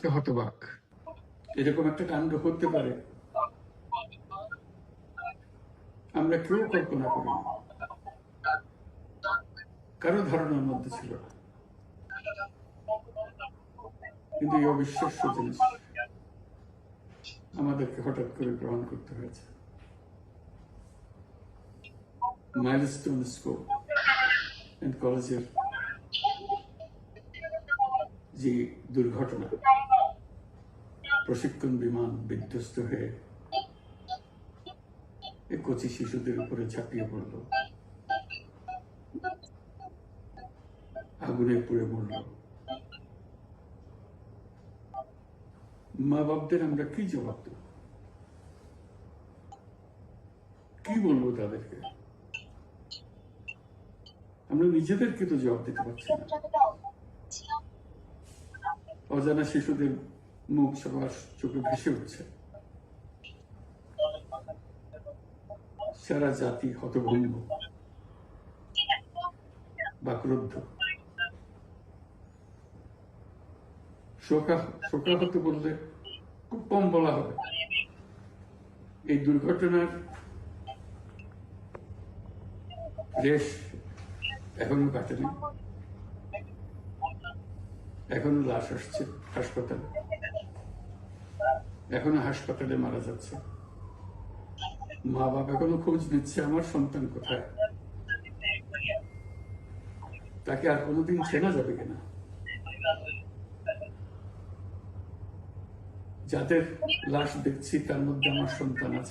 আজকে হতবাক। এরকম একটা কাণ্ড হতে পারে। আমরা কেউ কল্পনা করি কারও ধারণার মধ্যে ছিল কিন্তু এই অবিশ্বাস্য জিনিস আমাদেরকে হঠাৎ করে গ্রহণ করতে হয়েছে। মাইলস্টোন স্কোপ এন্ড কলেজের যে দুর্ঘটনা প্রশিক্ষণ বিমান বিধ্বস্ত হয়ে এই কচি শিশুদের উপরে ঝাঁপিয়ে পড়ল। আগুনে পুড়ে মরল। মা বাপদের আমরা কি জবাব দেব? কি বলব তাদেরকে? আমরা নিজেদেরকে তো জবাব দিতে পারছি না। অজানা শিশুদের মুখ সবার চোখে ভেসে উঠছে। সারা জাতি হতভম্ব বা ক্রুদ্ধ শোকা শোকাহত বললে খুব কম বলা হবে। এই দুর্ঘটনার রেশ এখনও কাটেনি। এখনও লাশ আসছে হাসপাতালে। এখনও হাসপাতালে মারা যাচ্ছে। মা বাবা এখনও খোঁজ নিচ্ছে, আমার সন্তান কোথায়? তাকে আর কোনোদিন চেনা যাবে কিনা? যাদের লাশ দেখছি, তার মধ্যে আমার সন্তান আছে।